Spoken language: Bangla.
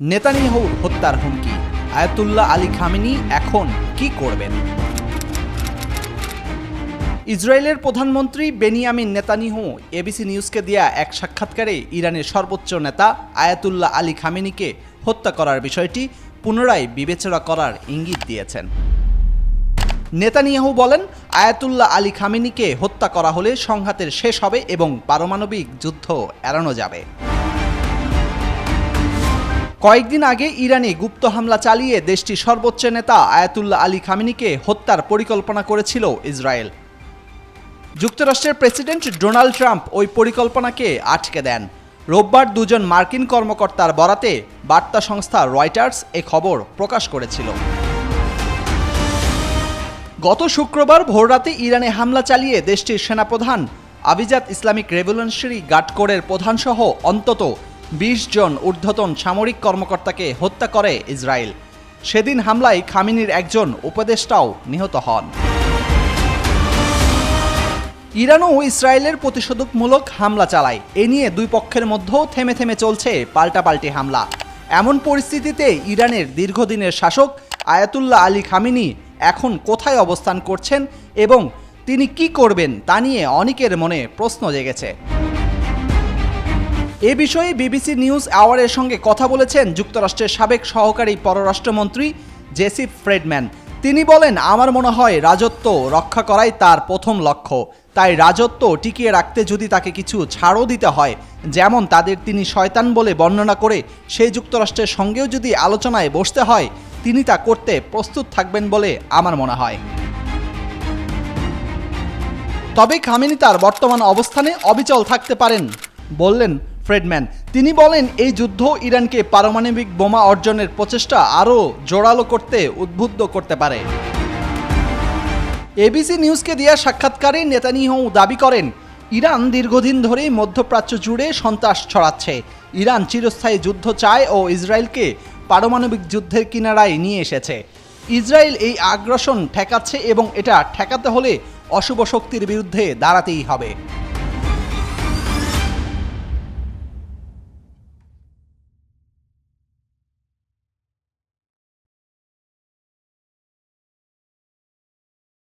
নেতানিয়াহু হত্যার হুমকি। আয়াতুল্লাহ আলী খামিনি এখন কি করবেন? ইসরায়েলের প্রধানমন্ত্রী বেনিয়ামিন নেতানিয়াহু এবিসি নিউজকে দেয়া এক সাক্ষাৎকারে ইরানের সর্বোচ্চ নেতা আয়াতুল্লাহ আলী খামিনিকে হত্যা করার বিষয়টি পুনরায় বিবেচনা করার ইঙ্গিত দিয়েছেন। নেতানিয়াহু বলেন, আয়াতুল্লাহ আলী খামিনিকে হত্যা করা হলে সংঘাতের শেষ হবে এবং পারমাণবিক যুদ্ধ এড়ানো যাবে। কয়েকদিন আগে ইরানে গুপ্ত হামলা চালিয়ে দেশটির সর্বোচ্চ নেতা আয়াতুল্লাহ আলী খামিনিকে হত্যার পরিকল্পনা করেছিল ইসরায়েল। যুক্তরাষ্ট্রের প্রেসিডেন্ট ডোনাল্ড ট্রাম্প ওই পরিকল্পনাকে আটকে দেন। রোববার দুজন মার্কিন কর্মকর্তার বরাতে বার্তা সংস্থা রয়টার্স এ খবর প্রকাশ করেছিল। গত শুক্রবার ভোররাতে ইরানে হামলা চালিয়ে দেশটির সেনাপ্রধান আবিজাত ইসলামিক রেভলিউশনারি গার্ড কোরের প্রধানসহ অন্তত বিশ জন ঊর্ধ্বতন সামরিক কর্মকর্তাকে হত্যা করে ইসরায়েল। সেদিন হামলায় খামিনির একজন উপদেষ্টাও নিহত হন। ইরানও ইসরায়েলের প্রতিশোধকমূলক হামলা চালায়। এ নিয়ে দুই পক্ষের মধ্যেও থেমে থেমে চলছে পাল্টাপাল্টি হামলা। এমন পরিস্থিতিতে ইরানের দীর্ঘদিনের শাসক আয়াতুল্লাহ আলী খামিনি এখন কোথায় অবস্থান করছেন এবং তিনি কি করবেন তা নিয়ে অনেকের মনে প্রশ্ন জেগেছে। এ বিষয়ে বিবিসি নিউজ আওয়ারের সঙ্গে কথা বলেছেন যুক্তরাষ্ট্রের সাবেক সহকারী পররাষ্ট্রমন্ত্রী জেসিফ ফ্রেডম্যান। তিনি বলেন, আমার মনে হয় রাজত্ব রক্ষা করাই তার প্রথম লক্ষ্য। তাই রাজত্ব টিকিয়ে রাখতে যদি তাকে কিছু ছাড়ও দিতে হয়, যেমন তাদের তিনি শয়তান বলে বর্ণনা করে সেই যুক্তরাষ্ট্রের সঙ্গেও যদি আলোচনায় বসতে হয়, তিনি তা করতে প্রস্তুত থাকবেন বলে আমার মনে হয়। তবে খামেনি তার বর্তমান অবস্থানে অবিচল থাকতে পারেন, বললেন ফ্রেডম্যান। তিনি বলেন, এই যুদ্ধ ইরানকে পারমাণবিক বোমা অর্জনের প্রচেষ্টা আরও জোরালো করতে উদ্বুদ্ধ করতে পারে। এবিসি নিউজকে দেওয়া সাক্ষাৎকারে নেতানিয়াহু দাবি করেন, ইরান দীর্ঘদিন ধরেই মধ্যপ্রাচ্য জুড়ে সন্ত্রাস ছড়াচ্ছে। ইরান চিরস্থায়ী যুদ্ধ চায় ও ইসরায়েলকে পারমাণবিক যুদ্ধের কিনারায় নিয়ে এসেছে। ইসরায়েল এই আগ্রাসন ঠেকাচ্ছে এবং এটা ঠেকাতে হলে অশুভ শক্তির বিরুদ্ধে দাঁড়াতেই হবে।